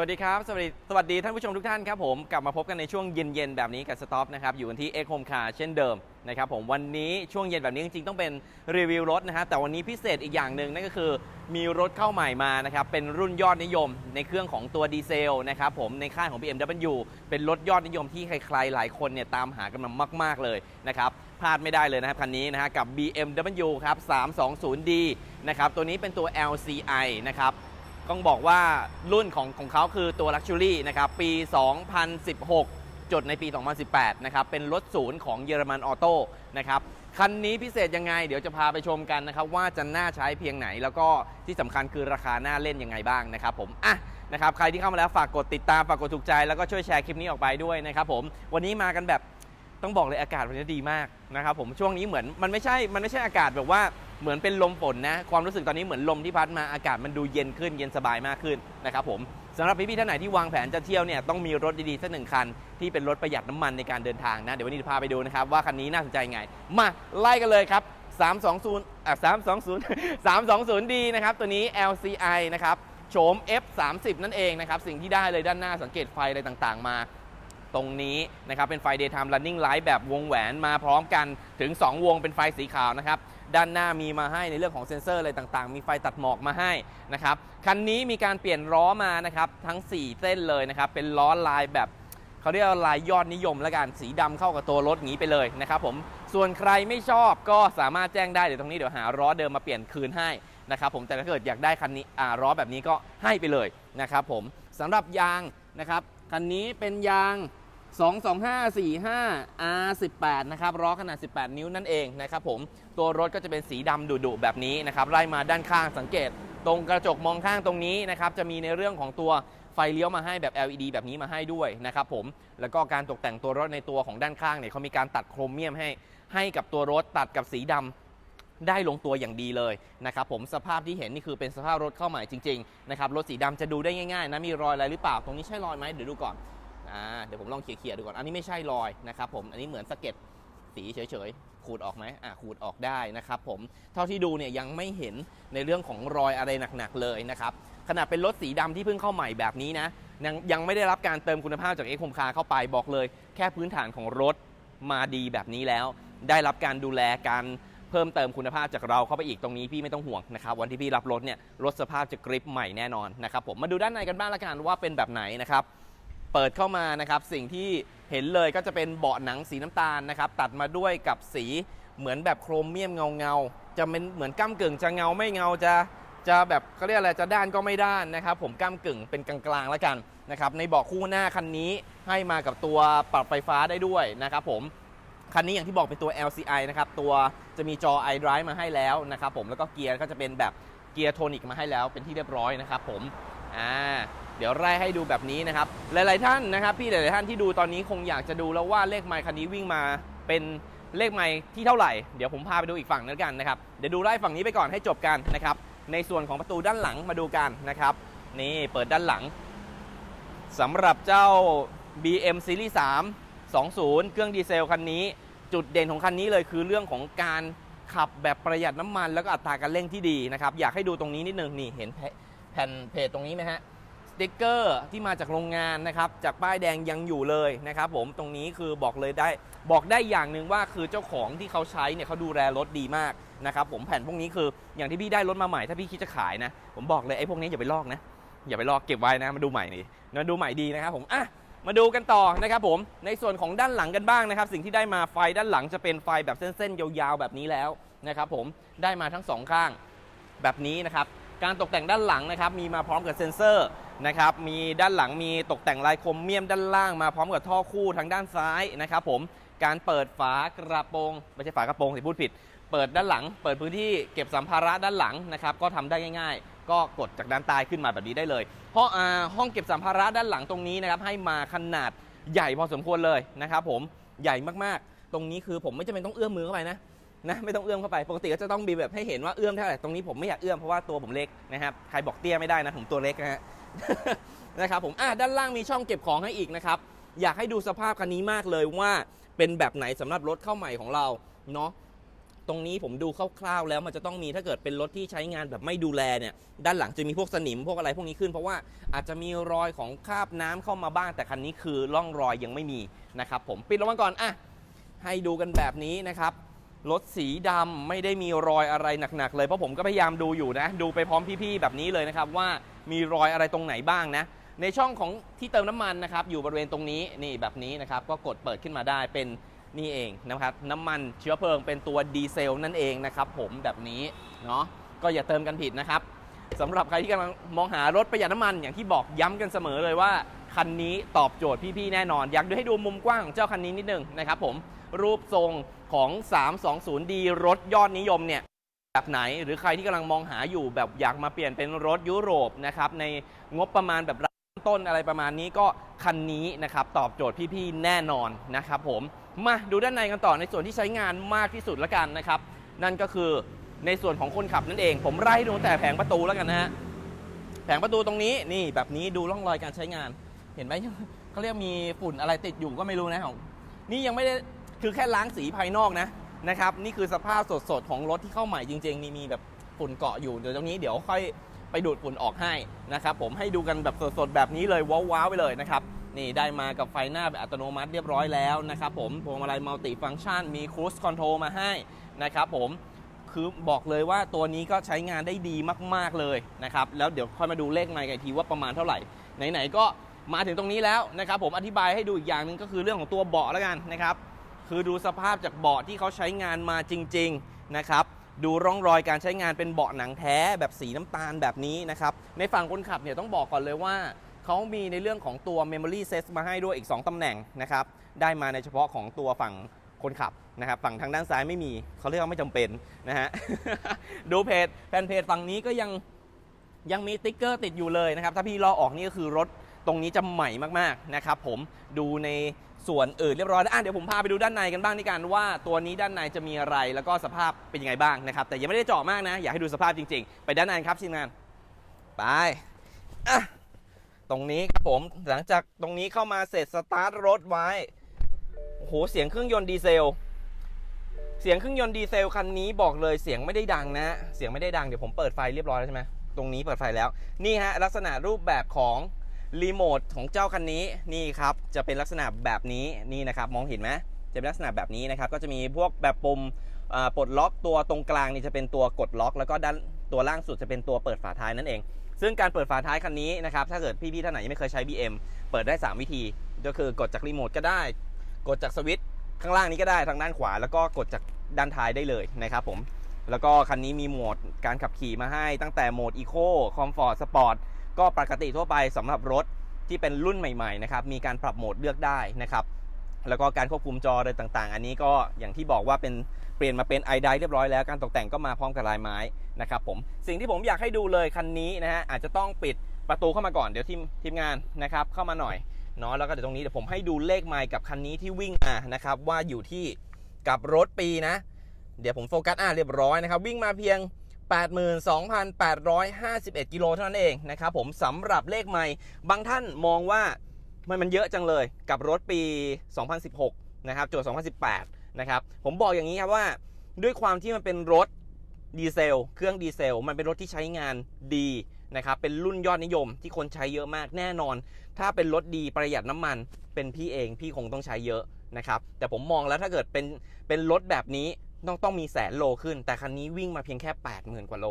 วัสดีครับ สวัสดีสวัสดีท่านผู้ชมทุกท่านครับผมกลับมาพบกันในช่วงเย็น ๆ แบบนี้กับสต็อปนะครับอยู่กันที่ X Home Car เช่นเดิมนะครับผมวันนี้ช่วงเย็นแบบนี้จริง ๆ ต้องเป็นรีวิวรถนะฮะแต่วันนี้พิเศษอีกอย่างหนึ่งนั่นก็คือมีรถเข้าใหม่มานะครับเป็นรุ่นยอดนิยมในเครื่องของตัวดีเซลนะครับผมในค่ายของ BMW เป็นรถยอดนิยมที่ใครๆหลายคนเนี่ยตามหากันมามาก ๆเลยนะครับพลาดไม่ได้เลยนะครับคันนี้นะฮะกับ BMW ครับ 320D นะครับตัวนี้เป็นตัว LCI นะครับ ต้องบอกว่ารุ่นของของเขาคือตัว Luxury นะครับปี 2016 จดในปี 2018 นะครับเป็นรถศูนย์ของเยอรมันออโต้นะครับคันนี้พิเศษยังไง เดี๋ยวจะพาไปชมกันนะครับว่าจะน่าใช้เพียงไหน แล้วก็ที่สำคัญคือราคาน่าเล่นยังไงบ้างนะครับผมอะนะครับใครที่เข้ามาแล้วฝากกดติดตามฝากกดถูกใจแล้วก็ช่วยแชร์คลิปนี้ออกไปด้วยนะครับผมวันนี้มากันแบบ ต้องบอกเลยอากาศวันนี้ดีมากนะครับผมช่วงนี้เหมือนมันไม่ใช่มันไม่ใช่อากาศแบบว่าเหมือนเป็นลมฝนนะ ความรู้สึกตอนนี้เหมือนลมที่พัดมาอากาศมันดูเย็นขึ้นเย็นสบายมากขึ้นนะครับผมสำหรับพี่ๆท่านไหนที่วางแผนจะเที่ยวเนี่ยต้องมีรถดีๆสักหนึ่งคัน ที่เป็นรถประหยัดน้ำมันในการเดินทางนะ เดี๋ยววันนี้จะพาไปดูนะครับว่าคันนี้น่าสนใจไง มาไล่กันเลยครับ 320อะ320 320D นะครับตัวนี้ LCI นะครับโฉม F30 นั่นเองนะครับสิ่งที่ได้เลยด้านหน้าสังเกตไฟอะไรต่างๆ มา ตรงนี้นะครับเป็นไฟ daytime running light แบบวงแหวนมาพร้อมกันถึง 2 วงเป็นไฟสีขาวนะครับด้านหน้ามีมาให้ในเรื่องของเซ็นเซอร์อะไรต่างๆ มีไฟตัดหมอกมาให้นะครับคันนี้มีการเปลี่ยนล้อมานะครับทั้ง 4 เส้นเลยนะครับเป็นล้อลายแบบเขาเรียกว่าลายยอดนิยมแล้วกันสีดำเข้ากับตัวรถอย่างนี้ไปเลยนะครับผมส่วนใครไม่ชอบก็สามารถแจ้งได้เดี๋ยวตรงนี้เดี๋ยวหาล้อเดิมมาเปลี่ยนคืนให้นะครับผมแต่ถ้าเกิดอยากได้คันนี้อ่าล้อแบบนี้ก็ให้ไปเลยนะครับผมสำหรับยางนะครับคันนี้เป็นยาง 22545 R18 นะครับล้อขนาด 18 นิ้วนั่นเองนะครับผมตัวรถก็จะเป็นสีดำดุๆแบบนี้นะครับไล่มาด้านข้างสังเกต ตรงกระจกมองข้างตรงนี้นะครับจะมีในเรื่องของตัวไฟเลี้ยวมาให้แบบ LED แบบนี้มาให้ด้วยนะครับผมแล้วก็การตกแต่งตัวรถในตัวของด้านข้างเนี่ยเขามีการตัดโครเมียมให้ ให้กับตัวรถตัดกับสีดำได้ลงตัวอย่างดีเลยนะครับผมสภาพที่เห็นนี่คือเป็นสภาพรถเข้าใหม่จริงๆนะครับรถสีดำจะดูได้ง่ายๆนะมีรอยอะไรหรือเปล่า ตรงนี้ใช่รอยไหมเดี๋ยวดูก่อน อ่าเดี๋ยวผมลองเขี่ยๆดูก่อน อันนี้ไม่ใช่รอยนะครับผมอันนี้เหมือนสะเก็ดสีเฉยๆ ขูดออกไหมอ่าขูดออกได้นะครับผม เท่าที่ดูเนี่ยยังไม่เห็นในเรื่องของรอยอะไรหนักๆเลยนะครับ ขนาดเป็นรถสีดำที่เพิ่งเข้าใหม่แบบนี้นะ ยังยังไม่ได้รับการเติมคุณภาพจากเอ็กคมคาเข้าไปบอกเลย แค่พื้นฐานของรถมาดีแบบนี้แล้ว ได้รับการดูแลการเพิ่มเติมคุณภาพจากเราเข้าไปอีกตรงนี้พี่ไม่ต้องห่วงนะครับ วันที่พี่รับรถเนี่ยรถสภาพจะกริปใหม่แน่นอนนะครับผมมาดูด้านในกันบ้างละกันว่าเป็นแบบไหนนะครับ เปิดเข้ามานะครับสิ่งที่เห็นเลยก็จะเป็นเบาะหนังสีน้ำตาลนะครับตัดมาด้วยกับสีเหมือนแบบโครเมียมเงาเงาๆจะเป็นเหมือนก้ามกึ่งจะเงาไม่เงาจะจะแบบเขาเรียกอะไรจะด้านก็ไม่ด้านนะครับ ผมก้ามกึ่งเป็นกลางๆแล้วกันนะครับในเบาะคู่หน้าคันนี้ให้มากับตัวปรับไฟฟ้าได้ด้วยนะครับผมคันนี้อย่างที่บอกเป็นตัว LCI นะครับตัวจะมีจอ iDrive มาให้แล้วนะครับผมแล้วก็เกียร์ก็จะเป็นแบบเกียร์โทนิกมาให้แล้วเป็นที่เรียบร้อยนะครับผมอ่า เดี๋ยวไล่ให้ดูแบบนี้นะครับ หลาย ๆ ท่านนะครับ พี่หลาย ๆ ท่านที่ดูตอนนี้คงอยากจะดูแล้วว่าเลขไมค์คันนี้วิ่งมาเป็นเลขไมค์ที่เท่าไหร่ เดี๋ยวผมพาไปดูอีกฝั่งนึงกันนะครับ เดี๋ยวดูไล่ฝั่งนี้ไปก่อนให้จบกันนะครับ ในส่วนของประตูด้านหลังมาดูกันนะครับ นี่เปิดด้านหลังสำหรับเจ้า BM Series 3 20 เครื่องดีเซลคันนี้ จุดเด่นของคันนี้เลยคือเรื่องของการขับแบบประหยัดน้ำมันแล้วก็อัตราการเร่งที่ดีนะครับ อยากให้ดูตรงนี้นิดนึงนี่เห็นแผ่นเพจตรงนี้ไหมฮะ ติ๊กเกอร์ที่มาจากโรงงานนะครับจากป้ายแดงยังอยู่เลยนะครับผมตรงนี้คือบอกเลยได้ บอกได้อย่างหนึ่งว่าคือเจ้าของที่เขาใช้เนี่ยเขาดูแลรถดีมากนะครับผมแผ่นพวกนี้คืออย่างที่พี่ได้รถมาใหม่ถ้าพี่คิดจะขายนะ ผมบอกเลยไอ้พวกนี้อย่าไปลอกนะอย่าไปลอกเก็บไว้นะมาดูใหม่นี่มาดูใหม่ดีนะครับผมอะมาดูกันต่อนะครับผมในส่วนของด้านหลังกันบ้างนะครับ สิ่งที่ได้มาไฟด้านหลังจะเป็นไฟแบบเส้นๆยาวๆแบบนี้แล้วนะครับผมได้มาทั้งสองข้างแบบนี้นะครับการตกแต่งด้านหลังนะครับมีมาพร้อมกับเซ็นเซอร์ นะครับ มีด้านหลังมีตกแต่งลายโครเมียมด้านล่างมาพร้อมกับท่อคู่ทางด้านซ้ายนะครับผม การเปิดฝากระโปรงไม่ใช่ฝากระโปรงสิพูดผิด เปิดด้านหลัง เปิดพื้นที่เก็บสัมภาระด้านหลังนะครับ ก็ทำได้ง่าย ๆ ก็กดจากด้านใต้ขึ้นมาแบบนี้ได้เลยเพราะอ่าห้องเก็บสัมภาระด้านหลังตรงนี้นะครับให้มาขนาดใหญ่พอสมควรเลยนะครับผม ใหญ่มากๆ ตรงนี้คือผมไม่จำเป็นต้องเอื้อมมือเข้าไปนะนะไม่ต้องเอื้อมเข้าไปปกติก็จะต้องมีแบบให้เห็นว่าเอื้อมเท่าไหร่ตรงนี้ผมไม่อยากเอื้อมเพราะว่าตัวผมเล็กนะครับใครบอกเตี้ยไม่ได้นะผมตัวเล็กนะฮะ นะครับผมอะด้านล่างมีช่องเก็บของให้อีกนะครับ อยากให้ดูสภาพคันนี้มากเลยว่าเป็นแบบไหนสำหรับรถเข้าใหม่ของเราเนาะตรงนี้ผมดูคร่าวๆแล้วมันจะต้องมีถ้าเกิดเป็นรถที่ใช้งานแบบไม่ดูแลเนี่ย ด้านหลังจะมีพวกสนิมพวกอะไรพวกนี้ขึ้น เพราะว่าอาจจะมีรอยของคราบน้ำเข้ามาบ้างแต่คันนี้คือร่องรอยยังไม่มีนะครับผมปิดลงมาก่อนอะให้ดูกันแบบนี้นะครับรถสีดำไม่ได้มีรอยอะไรหนักๆเลยเพราะผมก็พยายามดูอยู่นะ ดูไปพร้อมพี่ๆแบบนี้เลยนะครับว่า มีรอยอะไรตรงไหนบ้างนะ ในช่องของที่เติมน้ำมันนะครับ อยู่บริเวณตรงนี้นี่แบบนี้นะครับ ก็กดเปิดขึ้นมาได้เป็นนี่เองนะครับ น้ำมันเชื้อเพลิงเป็นตัวดีเซลนั่นเองนะครับ ผมแบบนี้เนาะก็อย่าเติมกันผิดนะครับสำหรับใครที่กำลังมองหารถประหยัดน้ำมันอย่างที่บอกย้ำกันเสมอเลยว่าคันนี้ตอบโจทย์พี่ ๆ แน่นอน อยากดูให้ดูมุมกว้างของเจ้าคันนี้นิดนึงนะครับผมรูปทรงของ 320D รถยอดนิยมเนี่ย แบบไหน หรือใครที่กำลังมองหาอยู่แบบอยากมาเปลี่ยนเป็นรถยุโรปนะครับในงบประมาณแบบริ่มต้นอะไรประมาณนี้ก็คันนี้นะครับตอบโจทย์พี่ๆแน่นอนนะครับผมมาดูด้านในกันต่อในส่วนที่ใช้งานมากที่สุดละกันนะครับนั่นก็คือในส่วนของคนขับนั่นเอง ผมไล่ดูแต่แผงประตูแล้วกันนะฮะแผงประตูตรงนี้นี่แบบนี้ดูร่องรอยการใช้งาน เห็นไหมเขาเรียกมีฝุ่นอะไรติดอยู่ก็ไม่รู้นะของนี่ยังไม่ได้คือแค่ล้างสีภายนอกนะ นะครับนี่คือสภาพสดๆของรถที่เข้าใหม่จริงๆนี่มีแบบฝุ่นเกาะอยู่เดี๋ยวตรงนี้เดี๋ยวค่อยไปดูดฝุ่นออกให้นะครับผมให้ดูกันแบบสดๆแบบนี้เลยว้าวๆไปเลยนะครับนี่ได้มากับไฟหน้าแบบอัตโนมัติเรียบร้อยแล้วนะครับผมพวงมาลัยมัลติฟัง c t ชันมีครู e คอนโทรลมาให้นะครับผมคือบอกเลยว่าตัวนี้ก็ใช้งานได้ดีมากๆเลยนะครับแล้วเดี๋ยวค่อยมาดูเลขไมค์กันอีกทีว่าประมาณเท่าไหร่ ไหนๆก็มาถึงตรงนี้แล้วนะครับผมอธิบายให้ดูอีกอย่างหนึ่งก็คือเรื่องของตัวเบาะแล้วกันนะครับ คือดูสภาพจากเบาะที่เขาใช้งานมาจริง ๆ นะครับ ดูร่องรอยการใช้งานเป็นเบาะหนังแท้แบบสีน้ำตาลแบบนี้นะครับ ในฝั่งคนขับเนี่ยต้องบอกก่อนเลยว่าเขามีในเรื่องของตัว Memory Set มาให้ด้วยอีก 2ตำแหน่งนะครับ ได้มาในเฉพาะของตัวฝั่งคนขับนะครับฝั่งทางด้านซ้ายไม่มีเขาเรียกว่าไม่จำเป็นนะฮะดูเพจแฟนเพจฝั่งนี้ก็ยังยังมีติ๊กเกอร์ติดอยู่เลยนะครับ ถ้าพี่ลอออกนี่ก็คือรถตรงนี้จะใหม่มากๆนะครับผมดูใน ส่วนอื่นเรียบร้อยแล้วอะเดี๋ยวผมพาไปดูด้านในกันบ้างนี่กันว่าตัวนี้ด้านในจะมีอะไรแล้วก็สภาพเป็นยังไงบ้างนะครับ แต่ยังไม่ได้เจาะมากนะ อยากให้ดูสภาพจริง ๆ ไปด้านในครับทีมงานไปอะตรงนี้ครับผมหลังจากตรงนี้เข้ามาเสร็จสตาร์ทรถไว้โอ้โหเสียงเครื่องยนต์ดีเซล เสียงเครื่องยนต์ดีเซลคันนี้บอกเลยเสียงไม่ได้ดังนะ เสียงไม่ได้ดังเดี๋ยวผมเปิดไฟเรียบร้อยแล้วใช่ไหมตรงนี้เปิดไฟแล้วนี่ฮะลักษณะรูปแบบของ รีโมทของเจ้าคันนี้นี่ครับจะเป็นลักษณะแบบนี้นี่นะครับมองเห็นไหมจะเป็นลักษณะแบบนี้นะครับก็จะมีพวกแบบปุ่มปลดล็อกตัวตรงกลางนี่จะเป็นตัวกดล็อก แล้วก็ด้านตัวล่างสุดจะเป็นตัวเปิดฝาท้ายนั่นเอง ซึ่งการเปิดฝาท้ายคันนี้นะครับถ้าเกิดพี่ๆท่านไหนยังไม่เคยใช้ BM เปิดได้ 3 วิธี ก็คือกดจากรีโมทก็ได้ กดจากสวิตช์ข้างล่างนี้ก็ได้ทางด้านขวา แล้วก็กดจากด้านท้ายได้เลยนะครับผมแล้วก็คันนี้มีโหมดการขับขี่มาให้ตั้งแต่โหมด Eco Comfort Sport ก็ปกติทั่วไปสำหรับรถที่เป็นรุ่นใหม่ๆนะครับมีการปรับโหมดเลือกได้นะครับแล้วก็การควบคุมจออะไรต่างๆ อันนี้ก็อย่างที่บอกว่าเป็นเปลี่ยนมาเป็นไอไดเรียบร้อยแล้วการตกแต่งก็มาพร้อมกับลายไม้นะครับผมสิ่งที่ผมอยากให้ดูเลยคันนี้นะฮะอาจจะต้องปิดประตูเข้ามาก่อนเดี๋ยวทีมทีมงานนะครับเข้ามาหน่อยเนาะแล้วก็เดี๋ยวตรงนี้เดี๋ยวผมให้ดูเลขไมล์กับคันนี้ที่วิ่งมานะครับว่าอยู่ที่กับรถปีนะ เดี๋ยวผมโฟกัสอะเรียบร้อยนะครับวิ่งมาเพียง 82,851 กิโลเท่านั้นเองนะครับผมสำหรับเลขไมล์บางท่านมองว่ามันมันเยอะจังเลยกับรถปี 2016 นะครับจทย์2018 นะครับ ผมบอกอย่างนี้ครับว่าด้วยความที่มันเป็นรถดีเซล เครื่องดีเซล มันเป็นรถที่ใช้งานดีนะครับ เป็นรุ่นยอดนิยมที่คนใช้เยอะมากแน่นอน ถ้าเป็นรถดีประหยัดน้ำมัน เป็นพี่เองพี่คงต้องใช้เยอะนะครับ แต่ผมมองแล้วถ้าเกิดเป็นเป็นรถแบบนี้ ต้องต้องมีแสนโลขึ้น แต่คันนี้วิ่งมาเพียงแค่ 80,000 กว่าโล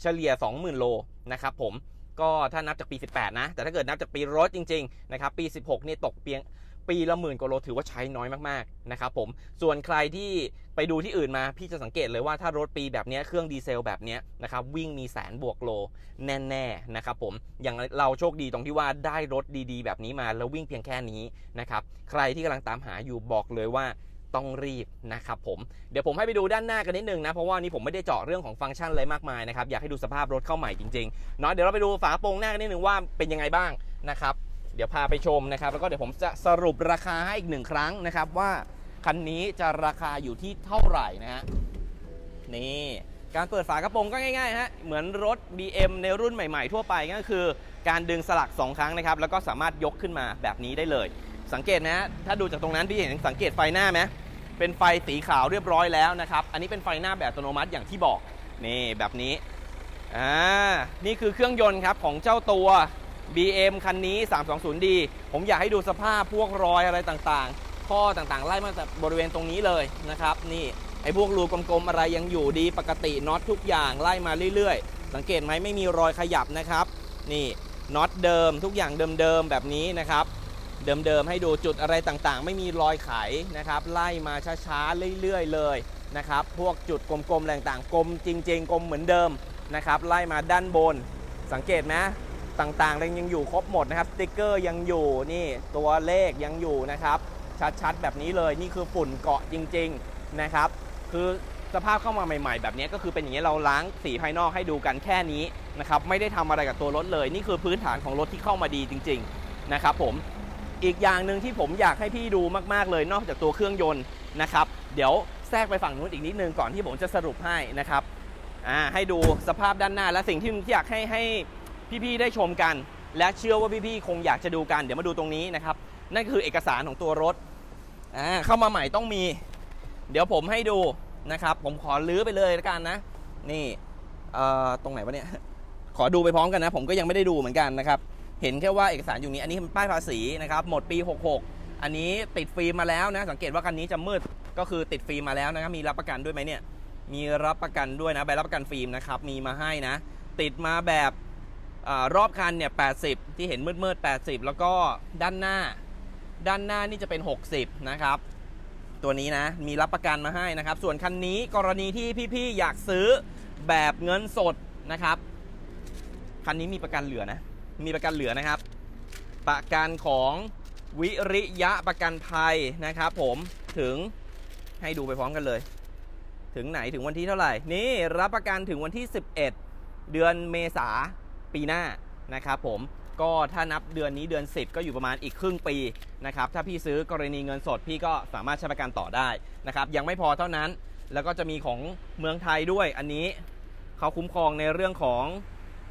เฉลี่ย 20,000 โลนะครับผมก็ถ้านับจากปี 18 นะ แต่ถ้าเกิดนับจากปีรถจริงๆนะครับปี 16นี่ตกเพียงปีละหมื่นกว่าโลถือว่าใช้น้อยมากๆนะครับผมส่วนใครที่ไปดูที่อื่นมาพี่จะสังเกตเลยว่าถ้ารถปีแบบนี้เครื่องดีเซลแบบนี้นะครับวิ่งมีแสนบวกโลแน่ๆนะครับผมอย่างเราโชคดีตรงที่ว่าได้รถดีๆ แบบนี้มาแล้ววิ่งเพียงแค่นี้นะครับใครที่กำลังตามหาอยู่บอกเลยว่า ต้องรีบนะครับผมเดี๋ยวผมให้ไปดูด้านหน้ากันนิดนึงนะ เพราะว่านี่ผมไม่ได้เจาะเรื่องของฟังก์ชันอะไรมากมายนะครับอยากให้ดูสภาพรถเข้าใหม่จริงๆเนาะเดี๋ยวเราไปดูฝากระโปรงหน้ากันนิดนึงว่าเป็นยังไงบ้างนะครับเดี๋ยวพาไปชมนะครับแล้วก็เดี๋ยวผมจะสรุปราคาให้อีกหนึ่งครั้งนะครับว่าคันนี้จะราคาอยู่ที่เท่าไหร่นะฮะนี่การเปิดฝากระโปรงก็ง่ายๆฮะเหมือนรถ BM ในรุ่นใหม่ๆทั่วไปก็คือ การดึงสลัก 2 ครั้งนะครับแล้วก็สามารถยกขึ้นมาแบบนี้ได้เลย สังเกตนะฮะถ้าดูจากตรงนั้นพี่เห็นสังเกตไฟหน้าไหมเป็นไฟสีขาวเรียบร้อยแล้วนะครับ อันนี้เป็นไฟหน้าแบบอัตโนมัติอย่างที่บอกนี่แบบนี้อ่านี่คือเครื่องยนต์ครับของเจ้าตัว BM คันนี้ 320D ผมอยากให้ดูสภาพพวกรอยอะไรต่างๆ ข้อต่างๆ ไล่มาจากบริเวณตรงนี้เลยนะครับ นี่ไอ้พวกรูกลมๆอะไรยังอยู่ดีปกติน็อตทุกอย่างไล่มาเรื่อยๆ สังเกตไหมไม่มีรอยขยับนะครับ นี่น็อตเดิมทุกอย่างเดิมๆแบบนี้นะครับ เดิมๆให้ดูจุดอะไรต่างๆ ไม่มีรอยไขนะครับไล่มาช้าๆเรื่อยๆเลยนะครับพวกจุดกลมๆอะไรต่างๆกลมจริง ๆกลมเหมือนเดิมนะครับไล่มาด้านบน สังเกตไหมต่างๆยังอยู่ครบหมดนะครับสติกเกอร์ยังอยู่นี่ตัวเลขยังอยู่นะครับชัดๆแบบนี้เลยนี่คือฝุ่นเกาะจริงๆนะครับคือสภาพเข้ามาใหม่ๆ แบบนี้ก็คือเป็นอย่างนี้เราล้างสีภายนอกให้ดูกันแค่นี้นะครับไม่ได้ทำอะไรกับตัวรถเลย นี่คือพื้นฐานของรถที่เข้ามาดีจริง ๆ นะครับผม อีกอย่างหนึ่งที่ผมอยากให้พี่ดูมากๆเลยนอกจากตัวเครื่องยนต์นะครับ เดี๋ยวแทรกไปฝั่งนู้นอีกนิดนึงก่อนที่ผมจะสรุปให้นะครับให้ดูสภาพด้านหน้าและสิ่งที่อยากให้ให้พี่ๆได้ชมกัน และเชื่อว่าพี่ๆคงอยากจะดูกัน เดี๋ยวมาดูตรงนี้นะครับ นั่นคือเอกสารของตัวรถเข้ามาใหม่ต้องมี เดี๋ยวผมให้ดูนะครับ ผมขอลื้อไปเลยแล้วกันนะ นี่ตรงไหนวะเนี่ยขอดูไปพร้อมกันนะ ผมก็ยังไม่ได้ดูเหมือนกันนะครับ เห็นแค่ว่าเอกสารอยู่นี้อันนี้เป็นป้ายภาษีนะครับหมดปี 66 อันนี้ติดฟิล์มมาแล้วนะ สังเกตว่าคันนี้จะมืดก็คือติดฟิล์มมาแล้วนะครับมีรับประกันด้วยไหมเนี่ยมีรับประกันด้วยนะใบรับประกันฟิล์มนะครับมีมาให้นะ ติดมาแบบอรอบคันเนี่ย 80 ที่เห็นมืดๆ80 แล้วก็ด้านหน้า ด้านหน้านี่จะเป็น 60 นะครับ ตัวนี้นะ มีรับประกันมาให้นะครับ ส่วนคันนี้กรณีที่พี่ๆ อยากซื้อแบบเงินสดนะครับ คันนี้มีประกันเหลือนะ มีประกันเหลือนะครับ ประกันของวิริยะประกันภัยนะครับผมถึงให้ดูไปพร้อมกันเลย ถึงไหนถึงวันที่เท่าไหร่ นี่รับประกันถึงวันที่ 11 เดือนเมษาปีหน้านะครับผมก็ถ้านับเดือนนี้เดือน 10 ก็อยู่ประมาณอีกครึ่งปีนะครับถ้าพี่ซื้อกรณีเงินสดพี่ก็สามารถใช้ประกันต่อได้นะครับยังไม่พอเท่านั้นแล้วก็จะมีของเมืองไทยด้วยอันนี้เขาคุ้มครองในเรื่องของ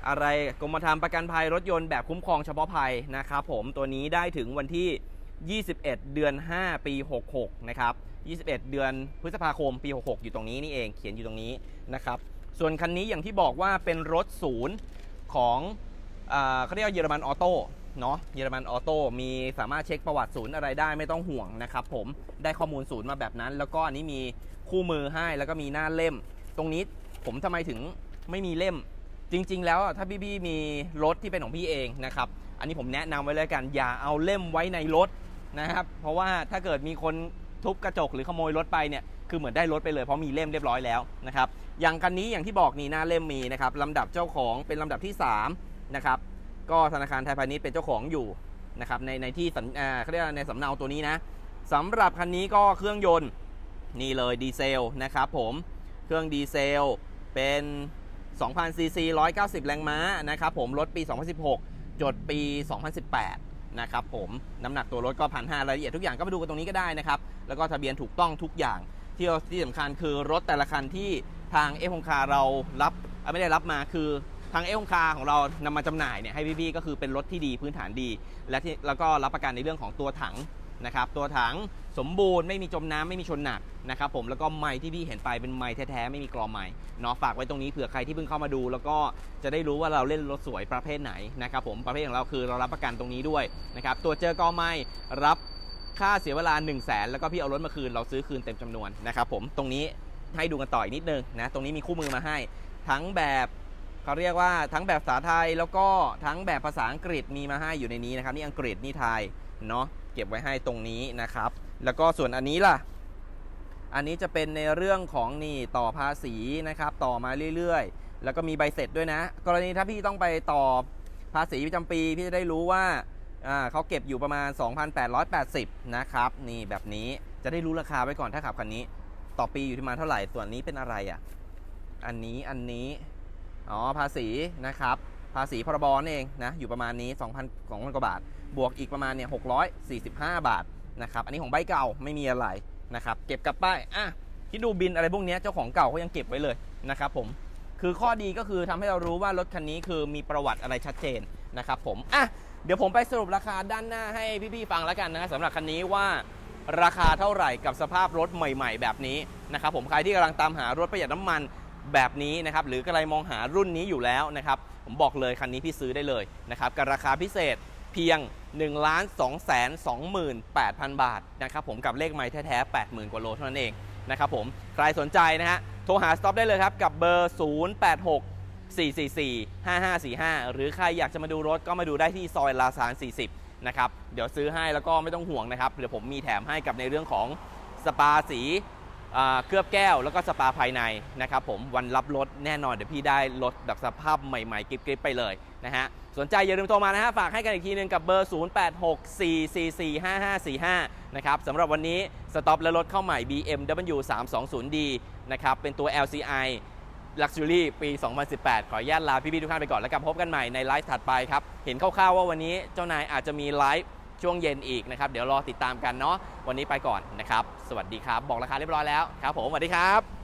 อะไรกรมธรรม์ประกันภัยรถยนต์แบบคุ้มครองเฉพาะภัยนะครับผมตัวนี้ได้ถึงวันที่ 21 เดือน 5 ปี 66 นะครับ 21 เดือนพฤษภาคมปี 66 อยู่ตรงนี้นี่เองเขียนอยู่ตรงนี้นะครับ ส่วนคันนี้อย่างที่บอกว่าเป็นรถศูนย์ของเขาเรียกว่าเยอรมันออโต้เนาะเยอรมันออโต้มีสามารถเช็คประวัติศูนย์อะไรได้ไม่ต้องห่วงนะครับผมได้ข้อมูลศูนย์มาแบบนั้น แล้วก็อันนี้มีคู่มือให้แล้วก็มีหน้าเล่ม ตรงนี้ผมทำไมถึงไม่มีเล่ม จริง ๆ แล้วถ้าพี่ๆมีรถที่เป็นของพี่เองนะครับ อันนี้ผมแนะนำไว้เลยกัน อย่าเอาเล่มไว้ในรถนะครับ เพราะว่าถ้าเกิดมีคนทุบกระจกหรือขโมยรถไปเนี่ยคือเหมือนได้รถไปเลยเพราะมีเล่มเรียบร้อยแล้วนะครับอย่างคันนี้อย่างที่บอกนี่หน้าเล่มมีนะครับลำดับเจ้าของเป็นลำดับที่3นะครับก็ธนาคารไทยพาณิชย์เป็นเจ้าของอยู่นะครับในในที่สัญเขาเรียกในสำเนาตัวนี้นะสำหรับคันนี้ก็เครื่องยนต์นี่เลยดีเซลนะครับผมเครื่องดีเซลเป็น 2,000ซีซี190 แรงม้านะครับผมรถปี 2016 จดปี 2018 นะครับผมน้ำหนักตัวรถก็พันห้ารายละเอียดทุกอย่างก็ไปดูกันตรงนี้ก็ได้นะครับ แล้วก็ทะเบียนถูกต้องทุกอย่างที่ที่สำคัญคือรถแต่ละคันที่ทางเอฟงคาเรารับไม่ได้รับมาคือทางเอฟงคาของเรานำมาจำหน่ายเนี่ยให้พี่ๆก็คือเป็นรถที่ดีพื้นฐานดี และที่แล้วก็รับประกันในเรื่องของตัวถัง นะครับตัวถังสมบูรณ์ไม่มีจมน้ำไม่มีชนหนักนะครับผมแล้วก็ไม้ที่พี่เห็นไปเป็นไม้แท้ๆไม่มีกรอไม้เนาะฝากไว้ตรงนี้เผื่อใครที่เพิ่งเข้ามาดู แล้วก็จะได้รู้ว่าเราเล่นรถสวยประเภทไหนนะครับผมประเภทของเราคือเรารับประกันตรงนี้ด้วยนะครับตัวเจอกอไม้รับค่าเสียเวลา 1 0 0 0 0แสนแล้วก็พี่เอารถมาคืนเราซื้อคืนเต็มจำนวนนะครับผมตรงนี้ให้ดูกันต่ออีกนิดนึงนะตรงนี้มีคู่มือมาให้ ทั้งแบบเขาเรียกว่าทั้งแบบภาษาไทยแล้วก็ทั้งแบบภาษาอังกฤษมีมาให้อยู่ในนี้นะครับนี่อังกฤษนี่ไทยเนาะ ก็บไว้ให้ตรงนี้นะครับ แล้วก็ส่วนอันนี้ล่ะ อันนี้จะเป็นในเรื่องของนี่ต่อภาษีนะครับ ต่อมาเรื่อยๆ แล้วก็มีใบเสร็จด้วยนะ กรณีถ้าพี่ต้องไปต่อภาษีประจำปีพี่จะได้รู้ว่าเขาเก็บอยู่ประมาณ 2,880 นะครับ นี่แบบนี้จะได้รู้ราคาไว้ก่อนถ้าขับคันนี้ ต่อปีอยู่ที่มาเท่าไหร่ส่วนนี้เป็นอะไรอะ อันนี้อันนี้ อ๋อภาษีนะครับ ภาษีพรบนั่นเองนะอยู่ประมาณนี้ 2,000 2,000กว่าบาท บวกอีกประมาณเนี่ย645 บาทนะครับอันนี้ของใบเก่าไม่มีอะไรนะครับเก็บกลับไปอะคิดดูบินอะไรพวกนี้เจ้าของเก่าเขายังเก็บไว้เลยนะครับผมคือข้อดีก็คือทำให้เรารู้ว่ารถคันนี้คือมีประวัติอะไรชัดเจนนะครับผมอะเดี๋ยวผมไปสรุปราคาด้านหน้าให้พี่ๆฟังแล้วกันนะสำหรับคันนี้ว่าราคาเท่าไหร่กับสภาพรถใหม่ ๆ แบบนี้นะครับผมใครที่กำลังตามหารถประหยัดน้ำมันแบบนี้นะครับหรือกำลังมองหารุ่นนี้อยู่แล้วนะครับ ผมบอกเลยคันนี้พี่ซื้อได้เลยนะครับกับราคาพิเศษเพียง 1 2 2 8 0 0 0 บาทนะครับผมกับเลขไม้แท้ๆ 80,000 กว่าโลเท่านั้นเองนะครับผมใครสนใจนะฮะโทรหาสต็อปได้เลยครับกับเบอร์ 086 444 5545 หรือใครอยากจะมาดูรถก็มาดูได้ที่ซอยลาซาน 40 นะครับ เดี๋ยวซื้อให้แล้วก็ไม่ต้องห่วงนะครับ เดี๋ยวผมมีแถมให้กับในเรื่องของสปาสี เคลือบแก้วแล้วก็สปาภายในนะครับผมวันรับรถแน่นอนเดี๋ยวพี่ได้รถแบบสภาพใหม่ๆกริบๆไปเลยนะฮะสนใจอย่าลืมโทรมานะฮะฝากให้กันอีกทีหนึงกับเบอร์ 0864445545 นะครับสำหรับวันนี้สต็อปและรถเข้าใหม่ BMW 320D นะครับเป็นตัว LCI Luxury ปี 2018 ขออนุญาตลาพี่ๆทุกท่านไปก่อนแล้วกลับพบกันใหม่ในไลฟ์ถัดไปครับ เห็นคร่าวๆว่าวันนี้เจ้านายอาจจะมีไลฟ์ ช่วงเย็นอีกนะครับ เดี๋ยวรอติดตามกันเนาะวันนี้ไปก่อนนะครับ สวัสดีครับ บอกราคาเรียบร้อยแล้วครับผมสวัสดีครับ